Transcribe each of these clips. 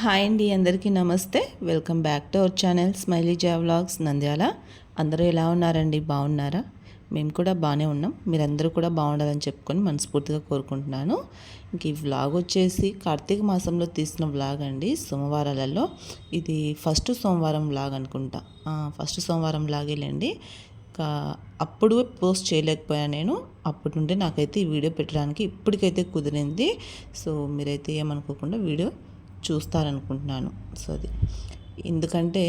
Hi అండి అందరికీ నమస్తే. Welcome back to our channel smiley జా వ్లాగ్స్. నంద్యాల అందరూ ఎలా ఉన్నారండి? బాగున్నారా? మేము కూడా బాగానే ఉన్నాం. మీరందరూ కూడా బాగుండాలని చెప్పుకొని మనస్ఫూర్తిగా కోరుకుంటున్నాను. ఇంక ఈ వ్లాగ్ వచ్చేసి కార్తీక మాసంలో తీసిన వ్లాగ్ అండి. సోమవారాలలో ఇది ఫస్ట్ సోమవారం వ్లాగ్ అనుకుంటా. ఫస్ట్ సోమవారం వ్లాగేలేండి ఇంకా అప్పుడు పోస్ట్ చేయలేకపోయాను నేను. అప్పటి నుండి నాకైతే ఈ వీడియో పెట్టడానికి ఇప్పటికైతే కుదిరింది. సో మీరైతే ఏమనుకోకుండా వీడియో చూస్తారనుకుంటున్నాను. సో అది. ఎందుకంటే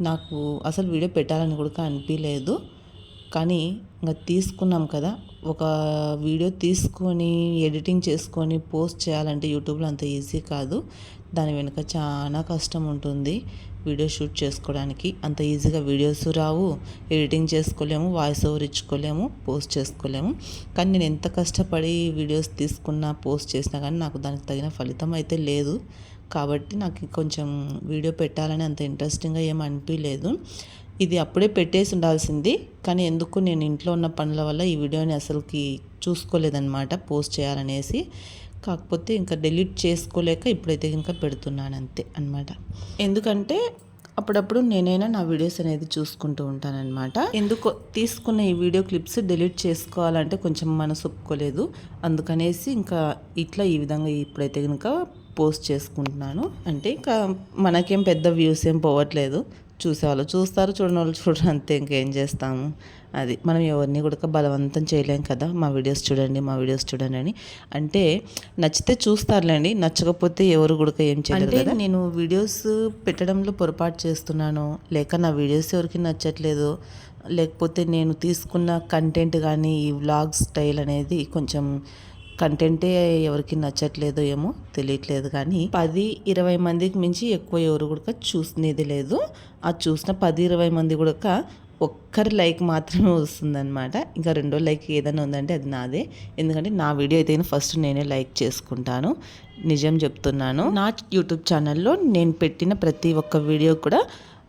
నాకు అసలు వీడియో పెట్టాలని కూడా అనిపించలేదు కానీ ఇంకా తీసుకున్నాం కదా ఒక వీడియో తీసుకొని ఎడిటింగ్ చేసుకొని పోస్ట్ చేయాలంటే యూట్యూబ్లో అంత ఈజీ కాదు. దాని వెనుక చాలా కష్టం ఉంటుంది. వీడియో షూట్ చేసుకోవడానికి అంత ఈజీగా వీడియోస్ రావు. ఎడిటింగ్ చేసుకోలేము వాయిస్ ఓవర్ ఇచ్చుకోలేము పోస్ట్ చేసుకోలేము. కానీ నేను ఎంత కష్టపడి వీడియోస్ తీసుకున్నా పోస్ట్ చేసినా కానీ నాకు దానికి తగిన ఫలితం అయితే లేదు. కాబట్టి నాకు కొంచెం వీడియో పెట్టాలని అంత ఇంట్రెస్టింగ్గా ఏం అనిపించలేదు ఇది అప్పుడే పెట్టేసి ఉండాల్సింది. కానీ ఎందుకు నేను ఇంట్లో ఉన్న పనుల వల్ల ఈ వీడియోని అసలుకి చూసుకోలేదన్నమాట పోస్ట్ చేయాలనేసి. కాకపోతే ఇంకా డెలీట్ చేసుకోలేక ఇప్పుడైతే ఇంకా పెడుతున్నాను అంతే అనమాట ఎందుకంటే అప్పుడప్పుడు నేనైనా నా వీడియోస్ అనేది చూసుకుంటూ ఉంటానన్నమాట. ఎందుకు తీసుకున్న ఈ వీడియో క్లిప్స్ డిలీట్ చేసుకోవాలంటే కొంచెం మనసు ఒప్పుకోలేదు. అందుకనేసి ఇంకా ఇట్లా ఈ విధంగా ఇప్పుడైతే కనుక పోస్ట్ చేసుకుంటున్నాను. అంటే ఇంకా మనకేం పెద్ద వ్యూస్ ఏం పోవట్లేదు. చూసేవాళ్ళు. చూస్తారు చూడని వాళ్ళు చూడరు అంతే ఇంకేం చేస్తాము. అది మనం ఎవరిని కూడా బలవంతం చేయలేం కదా. మా వీడియోస్ చూడండి మా వీడియోస్ చూడండి అని. అంటే నచ్చితే చూస్తారులేండి నచ్చకపోతే ఎవరు కూడా ఏం చేయలేరు కదా. నేను వీడియోస్ పెట్టడంలో పొరపాటు చేస్తున్నాను. లేక నా వీడియోస్ ఎవరికి నచ్చట్లేదు. లేకపోతే నేను తీసుకున్న కంటెంట్ కానీ ఈ వ్లాగ్ స్టైల్ అనేది కొంచెం కంటెంటే ఎవరికి నచ్చట్లేదో ఏమో తెలియట్లేదు కానీ పది ఇరవై మందికి మించి ఎక్కువ ఎవరు కూడా చూసినది లేదు. ఆ చూసిన పది ఇరవై మంది కూడా ఒక్కరి లైక్ మాత్రమే వస్తుందన్నమాట. ఇంకా రెండో లైక్ ఏదైనా ఉందంటే అది నాదే. ఎందుకంటే నా వీడియో అయితే ఫస్ట్ నేనే లైక్ చేసుకుంటాను. నిజం చెప్తున్నాను. నా యూట్యూబ్ ఛానల్లో నేను పెట్టిన ప్రతి ఒక్క వీడియో కూడా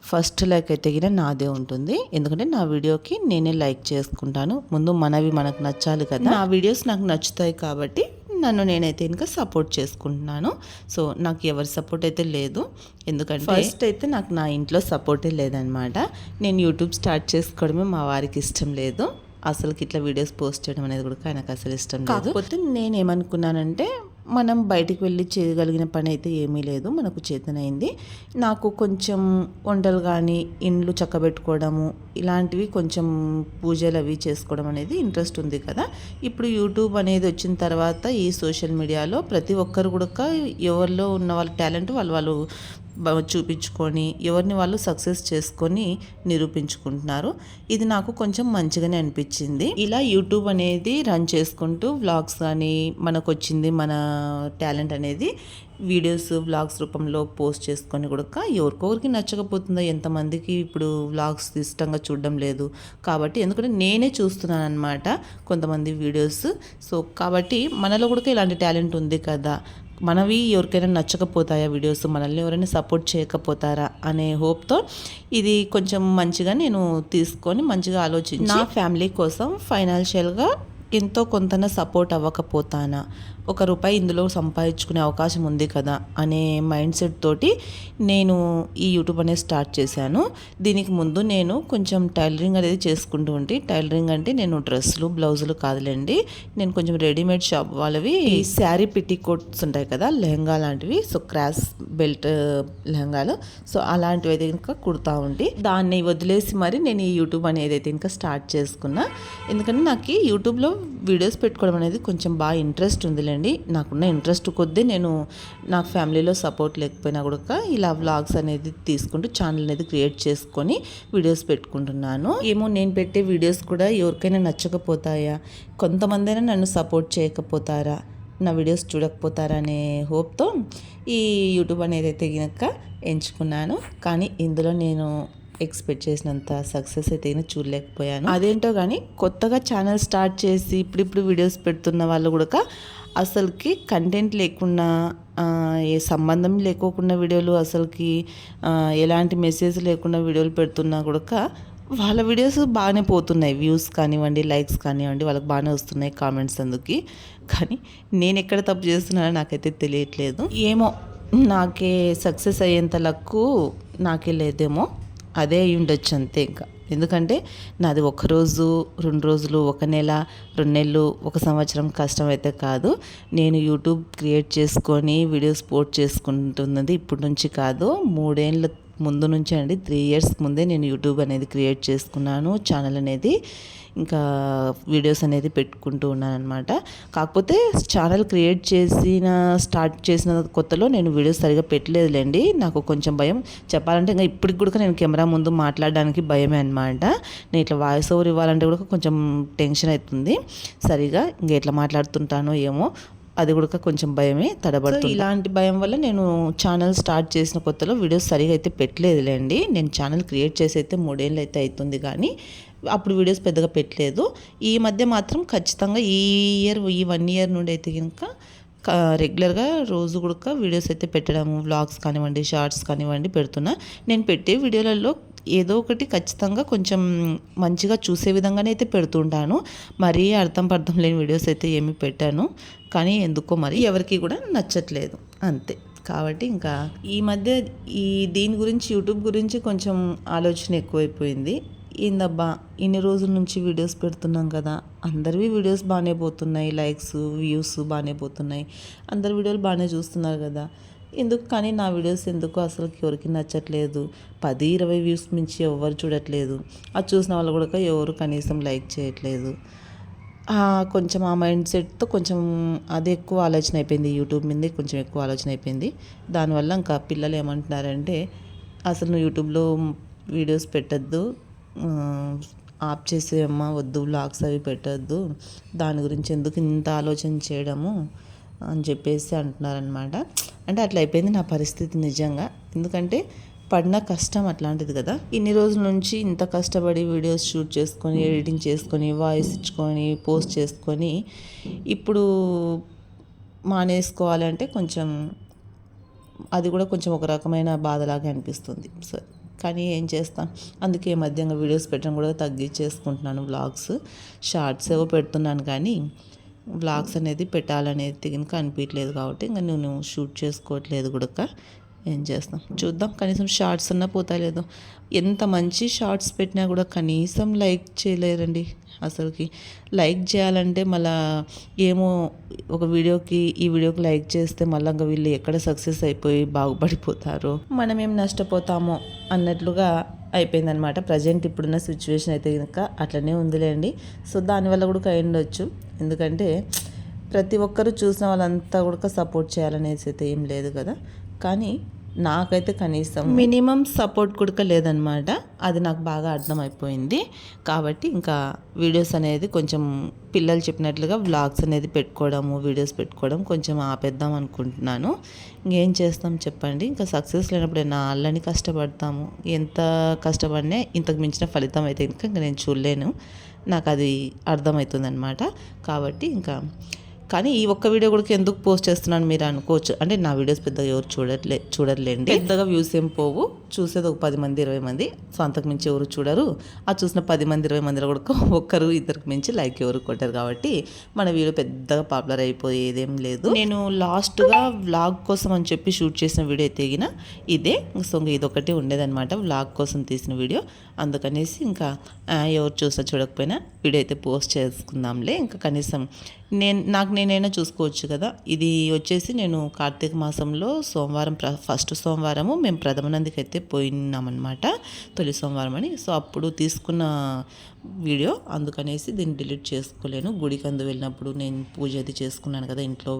ఫస్ట్ లైక్ అయితే గిన నాదే ఉంటుంది. ఎందుకంటే నా వీడియోకి నేనే లైక్ చేసుకుంటాను. ముందు మనవి మనకు నచ్చాలి కదా. నా వీడియోస్ నాకు నచ్చుతాయి కాబట్టి నన్ను నేనైతే ఇంకా సపోర్ట్ చేసుకుంటున్నాను. సో నాకు ఎవరి సపోర్ట్ అయితే లేదు. ఎందుకంటే ఫస్ట్ అయితే నాకు నా ఇంట్లో సపోర్టే లేదనమాట. నేను యూట్యూబ్ స్టార్ట్ చేసుకోవడమే మా వారికి ఇష్టం లేదు. అసలుకి ఇట్లా వీడియోస్ పోస్ట్ చేయడం అనేది కూడా ఆయనకు అసలు ఇష్టం లేదు. కాకపోతే నేను ఏమనుకున్నానంటే మనం బయటికి వెళ్ళి చేయగలిగిన పని అయితే ఏమీ లేదు మనకు చేతనైంది. నాకు కొంచెం వంటలు కానీ ఇండ్లు చక్కబెట్టుకోవడము ఇలాంటివి కొంచెం పూజలు అవి చేసుకోవడం అనేది ఇంట్రెస్ట్ ఉంది కదా. ఇప్పుడు యూట్యూబ్ అనేది వచ్చిన తర్వాత ఈ సోషల్ మీడియాలో ప్రతి ఒక్కరు కూడా ఎవరిలో ఉన్న వాళ్ళ టాలెంట్ వాళ్ళు వాళ్ళు చూపించుకొని ఎవరిని వాళ్ళు సక్సెస్ చేసుకొని నిరూపించుకుంటున్నారు. ఇది నాకు కొంచెం మంచిగానే అనిపించింది. ఇలా యూట్యూబ్ అనేది రన్ చేసుకుంటూ వ్లాగ్స్ కానీ మనకు వచ్చింది మన టాలెంట్ అనేది వీడియోస్ వ్లాగ్స్ రూపంలో పోస్ట్ చేసుకొని కూడా ఎవరికొకరికి నచ్చకపోతుందో ఎంతమందికి ఇప్పుడు వ్లాగ్స్ ఇష్టంగా చూడడం లేదు. కాబట్టి ఎందుకంటే నేనే చూస్తున్నాను అనమాట కొంతమంది వీడియోస్. సో కాబట్టి మనలో కూడా ఇలాంటి టాలెంట్ ఉంది కదా. మనవి ఎవరికైనా నచ్చకపోతాయా వీడియోస్ మనల్ని ఎవరైనా సపోర్ట్ చేయకపోతారా అనే హోప్తో ఇది కొంచెం మంచిగా నేను తీసుకొని మంచిగా ఆలోచించి నా ఫ్యామిలీ కోసం ఫైనాన్షియల్గా ఎంతో కొంతన సపోర్ట్ అవ్వకపోతానా? ఒక రూపాయి ఇందులో సంపాదించుకునే అవకాశం ఉంది కదా అనే మైండ్ సెట్ తోటి నేను ఈ యూట్యూబ్ అనేది స్టార్ట్ చేశాను. దీనికి ముందు నేను కొంచెం టైలరింగ్ అనేది చేసుకుంటూ ఉంటే టైలరింగ్ అంటే నేను డ్రెస్సులు బ్లౌజులు కాదులేండి. నేను కొంచెం రెడీమేడ్ షాప్ వాళ్ళవి శారీ పిట్టి కోట్స్ ఉంటాయి కదా లెహంగా లాంటివి. సో క్రాస్ బెల్ట్ లెహంగాలు. సో అలాంటివి అయితే ఇంకా కుడతా ఉండి దాన్ని వదిలేసి మరి నేను ఈ యూట్యూబ్ అనేది అయితే ఇంకా స్టార్ట్ చేసుకున్నా. ఎందుకంటే నాకు యూట్యూబ్లో వీడియోస్ పెట్టుకోవడం అనేది కొంచెం బాగా ఇంట్రెస్ట్ అండి. నాకున్న ఇంట్రెస్ట్ కొద్దీ నేను నాకు ఫ్యామిలీలో సపోర్ట్ లేకపోయినా కూడా ఇలా వ్లాగ్స్ అనేది తీసుకుంటూ ఛానల్ అనేది క్రియేట్ చేసుకొని వీడియోస్ పెట్టుకుంటున్నాను. ఏమో నేను పెట్టే వీడియోస్ కూడా ఎవరికైనా నచ్చకపోతాయా? కొంతమందైనా నన్ను సపోర్ట్ చేయకపోతారా? నా వీడియోస్ చూడకపోతారా అనే హోప్తో ఈ యూట్యూబ్ అనేది అయితే గినక ఎంచుకున్నాను. కానీ ఇందులో నేను ఎక్స్పెక్ట్ చేసినంత సక్సెస్ అయితే చూడలేకపోయాను. అదేంటో కానీ కొత్తగా ఛానల్ స్టార్ట్ చేసి ఇప్పుడిప్పుడు వీడియోస్ పెడుతున్న వాళ్ళు కూడా అసలుకి కంటెంట్ లేకుండా ఏ సంబంధం లేకోకుండా వీడియోలు అసలుకి ఎలాంటి మెసేజ్ లేకుండా వీడియోలు పెడుతున్నా కూడా వాళ్ళ వీడియోస్ బాగానే పోతున్నాయి. వ్యూస్ కానివ్వండి లైక్స్ కానివ్వండి వాళ్ళకి బాగానే వస్తున్నాయి కామెంట్స్ అందుకు. కానీ నేను ఎక్కడ తప్పు చేస్తున్నానో నాకైతే తెలియట్లేదు. ఏమో నాకే సక్సెస్ అయ్యేంత లక్కు నాకే లేదేమో. అదే అయి ఉండొచ్చు అంతే ఇంకా. ఎందుకంటే నాది ఒక రోజు రెండు రోజులు ఒక నెల రెండు నెలలు ఒక సంవత్సరం కష్టం అయితే కాదు. నేను యూట్యూబ్ క్రియేట్ చేసుకొని వీడియోస్ పోస్ట్ చేసుకుంటున్నది ఇప్పటి నుంచి కాదు. మూడేళ్ళ ముందు నుంచే అండి. త్రీ ఇయర్స్ ముందే నేను యూట్యూబ్ అనేది క్రియేట్ చేసుకున్నాను ఛానల్ అనేది. ఇంకా వీడియోస్ అనేది పెట్టుకుంటూ ఉన్నాను అనమాట కాకపోతే ఛానల్ క్రియేట్ చేసిన స్టార్ట్ చేసిన కొత్తలో నేను వీడియోస్ సరిగా పెట్టలేదులేండి. నాకు కొంచెం భయం. చెప్పాలంటే ఇంకా ఇప్పటికి కూడా నేను కెమెరా ముందు మాట్లాడడానికి భయమే అనమాట నేను ఇట్లా వాయిస్ ఓవర్ ఇవ్వాలంటే కూడా కొంచెం టెన్షన్ అవుతుంది. సరిగా ఇంకా ఎట్లా మాట్లాడుతుంటానో ఏమో. అది కూడా కొంచెం భయమే తడబడుతుంది ఇలాంటి భయం వల్ల నేను ఛానల్ స్టార్ట్ చేసిన కొత్తలో వీడియోస్ సరిగా అయితే పెట్టలేదులేండి. నేను ఛానల్ క్రియేట్ చేసి అయితే మూడేళ్ళు అయితే అవుతుంది కానీ అప్పుడు వీడియోస్ పెద్దగా పెట్టలేదు. ఈ మధ్య మాత్రం ఖచ్చితంగా ఈ ఇయర్ ఈ వన్ ఇయర్ నుండి అయితే కనుక రెగ్యులర్గా రోజు కూడా వీడియోస్ అయితే పెట్టడము వ్లాగ్స్ కానివ్వండి షార్ట్స్ కానివ్వండి పెడుతున్నా. నేను పెట్టే వీడియోలలో ఏదో ఒకటి ఖచ్చితంగా కొంచెం మంచిగా చూసే విధంగానే అయితే పెడుతుంటాను. మరీ అర్థం పర్థం లేని వీడియోస్ అయితే ఏమి పెట్టాను. కానీ ఎందుకో మరి ఎవరికి కూడా నచ్చట్లేదు. అంతే. కాబట్టి ఇంకా ఈ మధ్య ఈ దీని గురించి యూట్యూబ్ గురించి కొంచెం ఆలోచన ఎక్కువైపోయింది. ఏందబ్బా ఇన్ని రోజుల నుంచి వీడియోస్ పెడుతున్నాం కదా. అందరివి వీడియోస్ బాగానే పోతున్నాయి. లైక్స్ వ్యూస్ బాగానే పోతున్నాయి. అందరి వీడియోలు బాగానే చూస్తున్నారు కదా. ఎందుకు కానీ నా వీడియోస్ ఎందుకు అసలు ఎవరికి నచ్చట్లేదు? పది ఇరవై వ్యూస్ మించి ఎవరు చూడట్లేదు. అది చూసిన వాళ్ళు కూడా ఎవరు కనీసం లైక్ చేయట్లేదు. కొంచెం ఆ మైండ్ సెట్తో కొంచెం అది ఎక్కువ ఆలోచన అయిపోయింది. యూట్యూబ్ మీద కొంచెం ఎక్కువ ఆలోచన అయిపోయింది. దానివల్ల ఇంకా పిల్లలు ఏమంటున్నారంటే అసలు నువ్వు యూట్యూబ్లో వీడియోస్ పెట్టద్దు. ఆప్ చేసేయమ్మా వద్దు వ్లాగ్స్ అవి పెట్టద్దు. దాని గురించి ఎందుకు ఇంత ఆలోచన చేయడము? అని చెప్పేసి అంటున్నారనమాట అంటే అట్లా అయిపోయింది నా పరిస్థితి నిజంగా. ఎందుకంటే పడిన కష్టం అట్లాంటిది కదా. ఇన్ని రోజుల నుంచి ఇంత కష్టపడి వీడియోస్ షూట్ చేసుకొని ఎడిటింగ్ చేసుకొని వాయిస్ ఇచ్చుకొని పోస్ట్ చేసుకొని ఇప్పుడు మానేసుకోవాలంటే కొంచెం అది కూడా కొంచెం ఒక రకమైన బాధలాగా అనిపిస్తుంది. సో కానీ ఏం చేస్తాం? అందుకే మధ్యంగా వీడియోస్ పెట్టడం కూడా తగ్గించేసుకుంటున్నాను వ్లాగ్స్. షార్ట్స్ ఏవో పెడుతున్నాను కానీ వ్లాగ్స్ అనేది పెట్టాలనేది ఇంకా అనిపించలేదు కాబట్టి ఇంకా నేను షూట్ చేసుకోవట్లేదు కూడా ఏం చేస్తాం? చూద్దాం. కనీసం షార్ట్స్ అన్నా పోతలేదు ఎంత మంచి షార్ట్స్ పెట్టినా కూడా కనీసం లైక్ చేయలేరండి అసలుకి. లైక్ చేయాలంటే మళ్ళా ఏమో ఒక వీడియోకి ఈ వీడియోకి లైక్ చేస్తే మళ్ళీ ఇంకా వీళ్ళు ఎక్కడ సక్సెస్ అయిపోయి బాగుపడిపోతారు. మనం ఏం నష్టపోతామో అన్నట్లుగా అయిపోయిందనమాట ప్రజెంట్ ఇప్పుడున్న సిచ్యువేషన్ అయితే కనుక అట్లనే ఉందిలేండి. సో దానివల్ల కూడా అయ్యుండొచ్చు ఎందుకంటే ప్రతి ఒక్కరు చూసిన వాళ్ళంతా కూడా సపోర్ట్ చేయాలనేసి అయితే ఏం లేదు కదా. కానీ నాకైతే కనీసం మినిమం సపోర్ట్ కూడా లేదనమాట అది నాకు బాగా అర్థమైపోయింది. కాబట్టి ఇంకా వీడియోస్ అనేది కొంచెం పిల్లలు చెప్పినట్లుగా వ్లాగ్స్ అనేది పెట్టుకోవడము వీడియోస్ పెట్టుకోవడం కొంచెం ఆపేద్దాం అనుకుంటున్నాను. ఇంకేం చేస్తాం చెప్పండి? ఇంకా సక్సెస్ లేనప్పుడు నా అల్లని కష్టపడతాము? ఎంత కష్టపడినా ఇంతకు మించిన ఫలితం అయితే ఇంకా నేను చూడలేను. నాకు అది అర్థమవుతుంది అనమాట కాబట్టి ఇంకా కానీ ఈ ఒక్క వీడియో కూడా ఎందుకు పోస్ట్ చేస్తున్నాను మీరు అనుకోవచ్చు. అంటే నా వీడియోస్ పెద్దగా ఎవరు చూడట్లే చూడర్లేండి పెద్దగా వ్యూస్ ఏం పోవు. చూసేది ఒక పది మంది ఇరవై మంది. సో అంతకు మించి ఎవరు చూడరు. ఆ చూసిన పది మంది ఇరవై మందిలో కూడా ఒక్కరు ఇద్దరికి మించి లైక్ ఎవరు కొట్టారు కాబట్టి మన వీడియో పెద్దగా పాపులర్ అయిపోయేదేం లేదు. నేను లాస్ట్గా వ్లాగ్ కోసం అని చెప్పి షూట్ చేసిన వీడియో తెగిన ఇదే. సో ఇది ఒకటి ఉండేదన్నమాట వ్లాగ్ కోసం తీసిన వీడియో. అందుకనేసి ఇంకా ఎవరు చూసా చూడకపోయినా వీడియో అయితే పోస్ట్ చేసుకుందాంలే. ఇంకా కనీసం నేను నాకు నేనైనా చూసుకోవచ్చు కదా. ఇది వచ్చేసి నేను కార్తీక మాసంలో సోమవారం ఫస్ట్ సోమవారము మేము ప్రథమనందికి అయితే పోయినామన్నమాట తొలి సోమవారం అని. సో అప్పుడు తీసుకున్న వీడియో అందుకనేసి దీన్ని డిలీట్ చేసుకోలేను. గుడికి అందు వెళ్ళినప్పుడు నేను పూజ అది చేసుకున్నాను కదా ఇంట్లో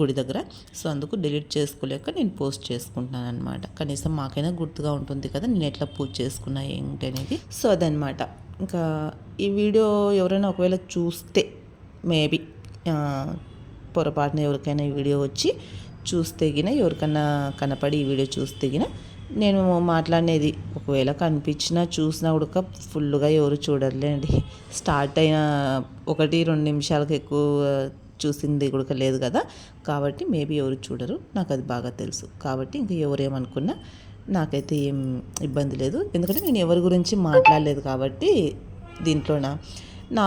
గుడి దగ్గర. సో అందుకు డిలీట్ చేసుకోలేక నేను పోస్ట్ చేసుకుంటున్నాను అనమాట కనీసం మాకైనా గుర్తుగా ఉంటుంది కదా నేను ఎట్లా పూజ చేసుకున్నా ఏంటి అనేది. సో అదనమాట ఇంకా ఈ వీడియో ఎవరైనా ఒకవేళ చూస్తే మేబీ పొరపాటున ఎవరికైనా ఈ వీడియో వచ్చి చూస్తే గిన ఎవరికైనా కనపడి ఈ వీడియో చూస్తే గిన నేను మాట్లాడేది ఒకవేళ కనిపించినా చూసినా కూడా ఫుల్గా ఎవరు చూడలేండి స్టార్ట్ అయిన ఒకటి రెండు నిమిషాలకు ఎక్కువ చూసింది కూడా లేదు కదా. కాబట్టి మేబీ ఎవరు చూడరు నాకు అది బాగా తెలుసు. కాబట్టి ఇంక ఎవరేమనుకున్నా నాకైతే ఏం ఇబ్బంది లేదు. ఎందుకంటే నేను ఎవరి గురించి మాట్లాడలేదు కాబట్టి దీంట్లోన? నా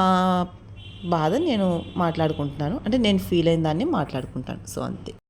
బాధ నేను మాట్లాడుకుంటున్నాను. అంటే నేను ఫీల్ అయిన దాన్ని మాట్లాడుకుంటాను. సో అంతే.